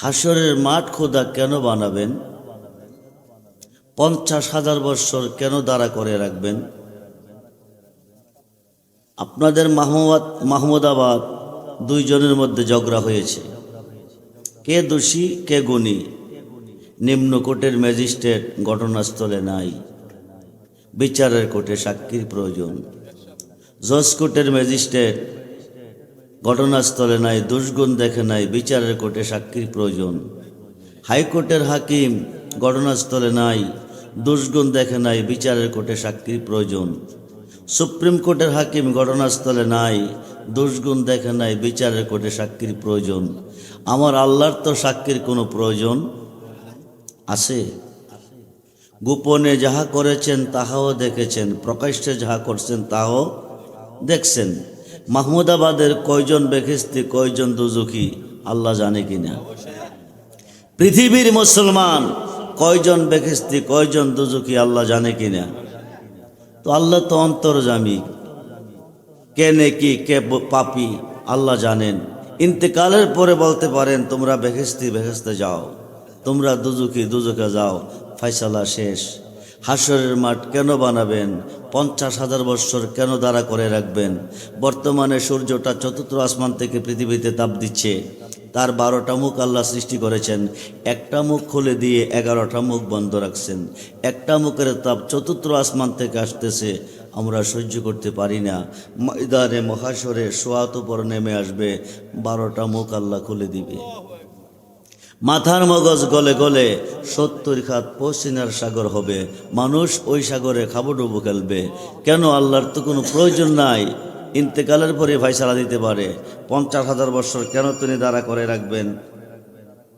হাসরের মাঠ খোদা কেন বানাবেন? পঞ্চাশ হাজার বৎসর কেন দাঁড়া করে রাখবেন? আপনাদের মাহমুদ, মাহমুদাবাদ দুইজনের মধ্যে ঝগড়া হয়েছে। কে দোষী, কে গুণী? নিম্ন কোর্টের ম্যাজিস্ট্রেট ঘটনাস্থলে নাই। বিচারের কোর্টে সাক্ষীর প্রয়োজন। জজ কোর্টের ম্যাজিস্ট্রেট ঘটনাস্থলে নাই দুষ্গুণ দেখে নাই, বিচারের কোর্টে সাক্ষীর প্রয়োজন। হাইকোর্টের হাকিম ঘটনাস্থলে নাই দুষ্গুণ দেখে নাই, বিচারের কোর্টে সাক্ষীর প্রয়োজন। সুপ্রিম কোর্টের হাকিম ঘটনাস্থলে নাই দুষ্গুণ দেখে নাই, বিচারের কোর্টে সাক্ষীর প্রয়োজন। আমার আল্লাহর তো সাক্ষীর কোনো প্রয়োজন আছে? গোপনে যাহা করেছেন, তাহাও দেখেছেন, প্রকাশ্যে যাহা করছেন, তাহাও দেখছেন। মাহমুদাবাদের কয়জন বেখিস্তি, কয়জন দুজুকি আল্লাহ জানে কিনা। পৃথিবীর মুসলমান কয়জন বেখিস্তি, কয়জন দুজুকি আল্লাহ জানে কিনা। তো আল্লাহ তো অন্তর্জামী। কে নেকি কে পাপি, আল্লাহ জানেন। ইন্তেকালের পরে বলতে পারেন, তোমরা বেহেস্তি বেহেস্তে যাও। তোমরা দুজুকি দুজুকে যাও। ফয়সালা শেষ। হাসরের মাঠ কেন বানাবেন? পঞ্চাশ হাজার বৎসর কেন দাঁড়া করে রাখবেন? বর্তমানে সূর্যটা চতুর্থ আসমান থেকে পৃথিবীতে তাপ দিচ্ছে। তার বারোটা মুখ আল্লাহ সৃষ্টি করেছেন। একটা মুখ খুলে দিয়ে এগারোটা মুখ বন্ধ রাখছেন। একটা মুখের তাপ চতুর্থ আসমান থেকে আসতেছে। আমরা সহ্য করতে পারি না। ময়দানে মহাসরে সোয়াত উপর নেমে আসবে। বারোটা মুখ আল্লাহ খুলে দিবে। মাথার মগজ গলে গলে সত্তর খাত পশ্চিনার সাগর হবে। মানুষ ওই সাগরে খাবডুবু খেলবে। কেন? আল্লাহর তো কোনো প্রয়োজন নাই। ইন্তেকালের পরে ফাইসালা দিতে পারে। পঞ্চাশ হাজার বছর কেন তিনি দাঁড়া করে রাখবেন?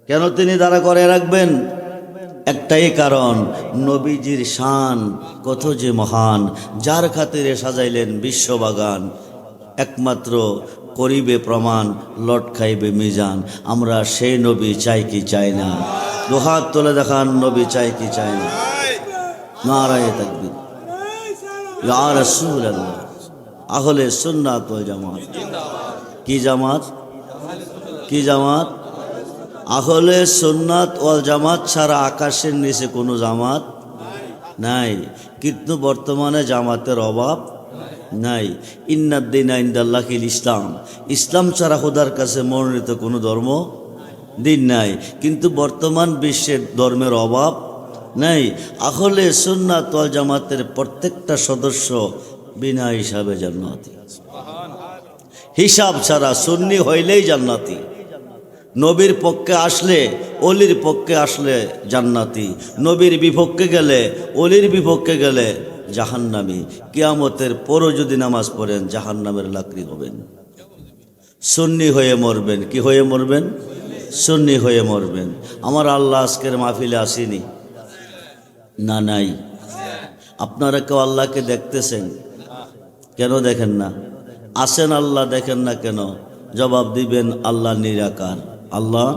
কেন তিনি দাঁড়া করে রাখবেন? একটাই কারণ, নবীজির শান কত যে মহান, যার খাতিরে সাজাইলেন বিশ্ববাগান একমাত্র করিবে প্রমাণ, লট খাইবে মিজান। আমরা সেই নবী চাই কি চাই না। দুহাত তুলে দেখান, নবী চাই কি চাই না। নারায় তাকবীর। ইয়া রাসূলুল্লাহ। আহলে সুন্নাত ওয়াল জামাত। কি জামাত? কি জামাত? আহলে সুন্নাত ওয়াল জামাত ছাড়া আকাশের নিচে কোনো জামাত নাই। কিন্তু বর্তমানে জামাতের অভাব। নাই। ইন্নাদ্দিন ইন্দাল্লাহিল ইসলাম। ইসলাম ছাড়া খোদার কাছে মনোনীত কোনো ধর্ম দিন নাই। কিন্তু বর্তমান বিশ্বের ধর্মের অভাব নাই। আহলে সুন্নাত জামাতের প্রত্যেকটা সদস্য বিনা হিসাবে জান্নাতি। হিসাব ছাড়া সুন্নি হইলেই জান্নাতি। নবীর পক্ষে আসলে, অলির পক্ষে আসলে জান্নাতি। নবীর বিপক্ষে গেলে, অলির বিপক্ষে গেলে জাহান্নামি কেয়ামতের পরও যদি নামাজ পড়েন জাহান্নামের লাকড়ি হবেন। সুন্নি হয়ে মরবেন, কি হয়ে মরবেন? সুন্নি হয়ে মরবেন। আমার আল্লাহ আজকের মাহফিলে আসেনি। না, নাই। আপনারা কেউ আল্লাহকে দেখতেছেন? কেন দেখেন না? আসেন আল্লাহ, দেখেন না কেন? জবাব দিবেন, আল্লাহ নিরাকার। আল্লাহ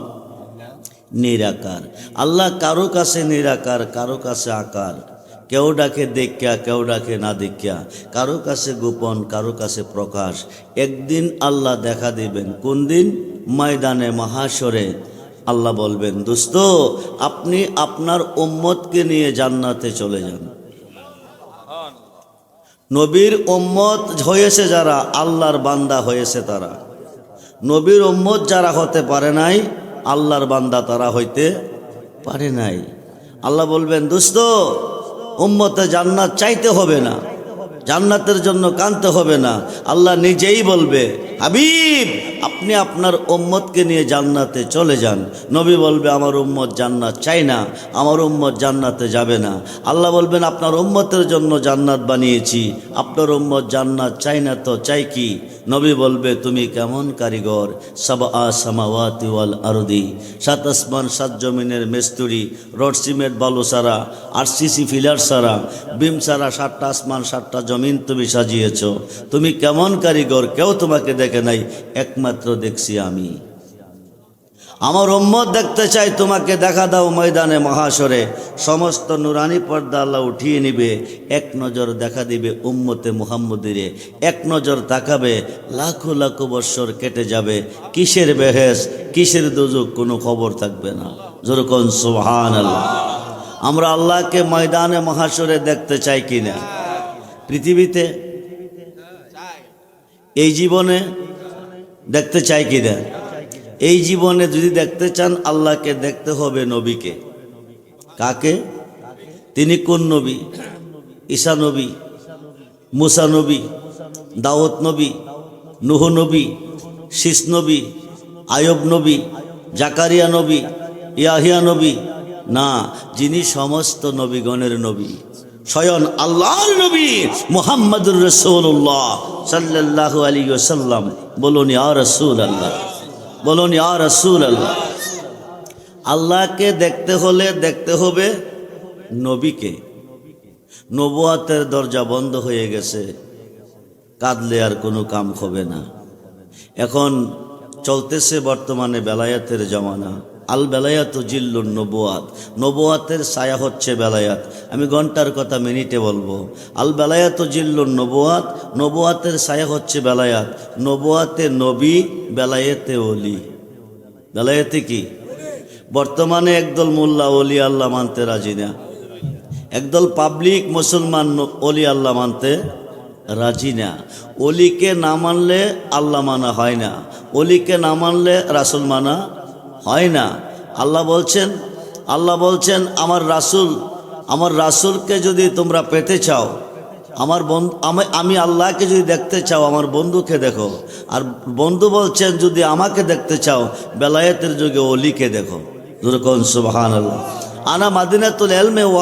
নিরাকার। আল্লাহ কারও কাছে নিরাকার, কারও কাছে আকার। কেউ ডাকে দেখিয়া কেউ ডাকে না দেখিয়া কারও কাছে গোপন, কারও কাছে প্রকাশ। একদিন আল্লাহ দেখা দিবেন। কোন দিন? ময়দানে মহাসরে আল্লাহ বলবেন, দোস্ত, আপনি আপনার উম্মতকে নিয়ে জান্নাতে চলে যান। নবীর উম্মত হয়েছে যারা, আল্লাহর বান্দা হয়েছে তারা। নবীর উম্মত যারা হতে পারে নাই, আল্লাহর বান্দা তারা হইতে পারে নাই। আল্লাহ বলবেন, দোস্ত উম্মতে জান্নাত চাইতে হবে না। জান্নাতের জন্য কানতে হবে না। আল্লাহ নিজেই বলবে হাবিব, আপনি আপনার উম্মতকে নিয়ে জান্নাতে চলে যান। নবী বলবে, আমার উম্মত জান্নাত চাই না, আমার উম্মত জান্নাতে যাবে না। আল্লাহ বলবেন, আপনার উম্মতের জন্য জান্নাত বানিয়েছি, আপনার উম্মত জান্নাত চাই না তো চাই কি? নবী বলবে, তুমি কেমন কারিগর? সাবা সামাওয়াতি আরদি, সাত আসমান, সাত জমিনের মেস্তুরি, রড সিমেন্ট, বালু সারা আর সিসি ফিলার সারা, বিম সারা, সাতটা আসমান, সাতটা জমিন তুমি সাজিয়েছ। তুমি কেমন কারিগর? কেউ তোমাকে দেখে নাই, একমাত্র দেখছি আমি। আমার উম্মত দেখতে চাই তোমাকে দেখা দাও ময়দানে মহাসরে সমস্ত নুরানি পর্দা আল্লাহ উঠিয়ে নিবে, এক নজর দেখা দিবে উম্মতে মুহাম্মদিরে। এক নজর তাকাবে, লাখো লাখো বৎসর কেটে যাবে। কিসের বেহেস কিসের দুজুক কোনো খবর থাকবে না। যেরকম সুবহান আল্লাহ আমরা আল্লাহকে ময়দানে মহাসরে দেখতে চাই কিনা? পৃথিবীতে এই জীবনে দেখতে চাই কিনা এই জীবনে যদি দেখতে চান, আল্লাহকে দেখতে হবে নবীকে। কাকে? তিনি কোন নবী? ঈশা নবী, মুসা নবী দাওয়াত নবী, নুহ নবী শীষ নবী, আয়ব নবী, জাকারিয়া নবী, ইয়াহিয়া নবী। না, যিনি সমস্ত নবীগণের নবী। স্বয়ং আল্লাহর নবী মুহাম্মদুর রসুল্লাহ সাল্লাল্লাহু আলী সাল্লাম বলুন, ইয়া রসুল আল্লাহ বলুন, ইয়া রসুল আল্লাহ আল্লাহকে দেখতে হলে দেখতে হবে নবীকে। নবুয়াতের দরজা বন্ধ হয়ে গেছে। কাঁদলে আর কোনো কাম হবে না। এখন চলতেছে বর্তমানে বেলায়াতের জমানা। আল বেলায়াত জিল্লুন নবুয়াত। নবুয়াতের ছায়া হচ্ছে বেলায়াত। আমি ঘণ্টার কথা মিনিটে বলব। আল বেলায়াত জিল্লুন নবুয়াত, নবুয়াতের ছায়া হচ্ছে বেলায়াত। নবুয়াতে নবী, বেলায়েতে অলি বেলায়েতে কি? বর্তমানে একদল মোল্লা অলি আল্লাহ মানতে রাজি না। একদল পাবলিক মুসলমান অলি আল্লাহ মানতে রাজি না। অলিকে না মানলে আল্লাহ মানা হয় না। অলিকে না মানলে রাসুল মানা হয় না। আল্লাহ বলছেন আল্লাহ বলছেন, আমার রাসুল, আমার রাসুলকে যদি তোমরা পেতে চাও, আমার বন্ধু, আমি আল্লাহকে যদি দেখতে চাও, আমার বন্ধুকে দেখো। আর বন্ধু বলছেন, যদি আমাকে দেখতে চাও, বেলায়েতের যুগে অলিকে দেখো। যেরকম সুবাহান আনা মাদিনাতুল এলমে ও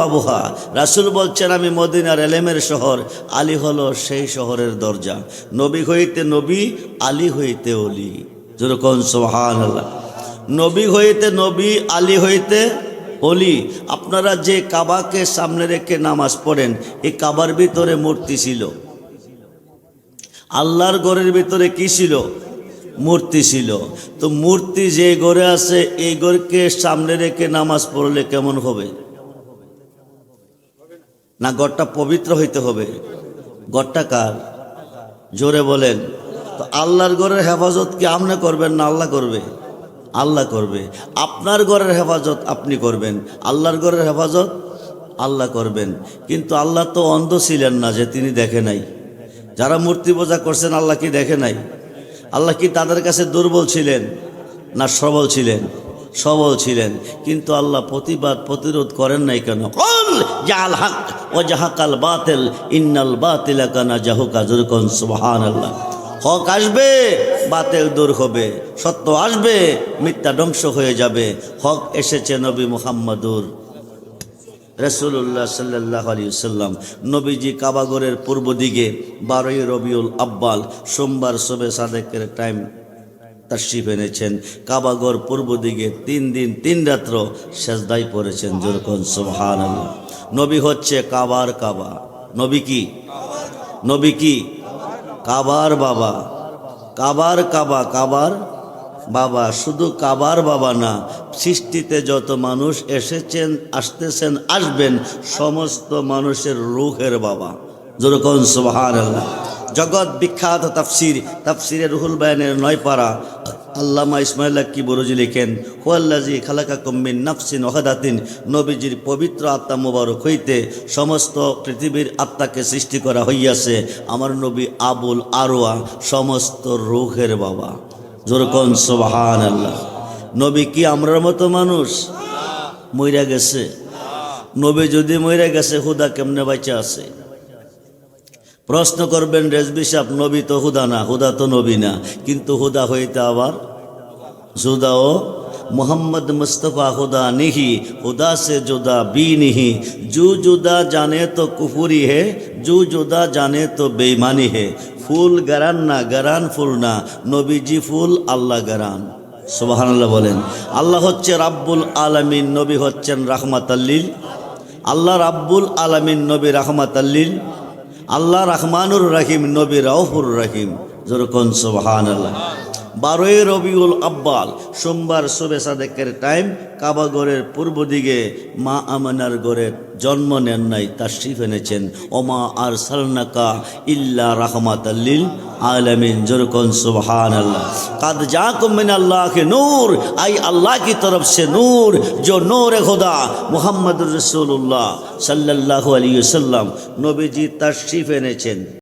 বাবুহা। রাসুল বলছেন, আমি মদিনার এলেমের শহর, আলী হলো সেই শহরের দরজা। নবী হইতে নবী, আলী হইতে অলি যেরকম সোহান আল্লাহ নবী হইতে নবী, আলী হইতে অলি। আপনারা যে কাবাকে সামনে রেখে নামাজ পড়েন এই কাবার ভিতরে মূর্তি ছিল। আল্লাহর ঘরের ভিতরে কি ছিল? মূর্তি ছিল। তো মূর্তি যে ঘরে আছে, এই ঘরকে সামনে রেখে নামাজ পড়লে কেমন হবে? না, ঘরটা পবিত্র হইতে হবে। ঘরটা কার? জোরে বলেন। তো আল্লাহর ঘরের হেফাজত কি আপনি করবেন না আল্লাহ করবে? আল্লাহ করবে। আপনার ঘরের হেফাজত আপনি করবেন। আল্লাহর ঘরের হেফাজত আল্লাহ করবেন। কিন্তু আল্লাহ তো অন্ধ ছিলেন না যে তিনি দেখে নাই। যারা মূর্তি পূজা করছেন, আল্লাহ কি দেখে নাই? আল্লাহ কি তাদের কাছে দুর্বল ছিলেন না সবল ছিলেন? সবল ছিলেন। কিন্তু আল্লাহ প্রতিবাদ, প্রতিরোধ করেন নাই কেন? ও জাহাকাল বাতিল, ইন্নাল বাতিলা কানা জাহুকা জুরকন সুবহান আল্লাহ হক আসবে, বাতিল দূর হবে। সত্য আসবে, মিথ্যা ধ্বংস হয়ে যাবে। হক এসেছে নবী মুহাম্মাদুর রসুল্লাহ সাল্লাহ আলী সাল্লাম নবীজি কাবাগরের পূর্ব দিকে বারোই রবিউল আব্বাল সোমবার সবে সাদেকের টাইম তাশরিফ এনেছেন। কাবাগর পূর্ব দিকে তিন দিন, তিন রাত্র সেজদাই পড়েছেন যেরকম সোহান নবী হচ্ছে কাবার কাবা। নবী কি? নবী কি? কাবার বাবা। কাবার কাবা, কাবার বাবা। শুধু কাবার বাবা না, সৃষ্টিতে যত মানুষ এসেছেন, আসতেছেন, আসবেন, সমস্ত মানুষের রুখের বাবা। যেরকম সুবাহ আল্লাহ জগৎ বিখ্যাত তাফসির, তাফসিরে রুহুল বায়ানের নয় পারা আল্লামা ইসমাইল্লা কি বরুজি লিখেন হুয়াল্লাজি খালাকা কম্বিন নাফসিন ওহাদাতিন নবীজির পবিত্র আত্মা মোবারক হইতে সমস্ত পৃথিবীর আত্মাকে সৃষ্টি করা হইয়াছে। আমার নবী আবুল আরোয়া সমস্ত রুহের বাবা। জোরকন সোবাহান আল্লাহ নবী কি আমরার মতো মানুষ? মইরা গেছে। নবী যদি মইরা গেছে, হুদা কেমনে বাইচা আছে? প্রশ্ন করবেন, রেজবি সাহেব, নবী তো হুদা না, হুদা তো নবী না। কিন্তু হুদা হইতে আবার জুদা ও মোহাম্মদ মুস্তফা হুদা নিহি, হুদা সে জুদা বি নিহি। জু জুদা জানে তো কুফুরি হে, জু জুদা জানে তো বেইমানি হে। ফুল গারান না, গারান ফুল না, নবীজি ফুল, আল্লাহ গারান। সুবহানাল্লাহ বলেন, আল্লাহ হচ্ছে রাব্বুল আলামিন, নবী হচ্ছেন রাহমাতাল্লিল আল্লাহ রাব্বুল আলামিন, নবী রাহমাতাল্লিল আল্লাহ রহমানুর রহিম নবী রাউফুর রহিম যেরকম সুবহান আল্লাহ বারোই রবিউল আব্বাল, সোমবার শোভে সাদেকের টাইম কাবাগরের পূর্ব দিকে মা আমানার গড়ের জন্ম নেন নাই, তাশরিফ এনেছেন। ওমা আর সালনাকা ইল্লা রহমাত আল্লিল আলমিন জোরকন সুবহান আল্লাহ কাদ যা cumin Allah K Noor, I আল্লাহ কি তরফ সে নূর জো নূর খোদা মোহাম্মদ রসুল্লাহ সাল্লাহ আলী সাল্লাম নবীজি তাশরিফ এনেছেন।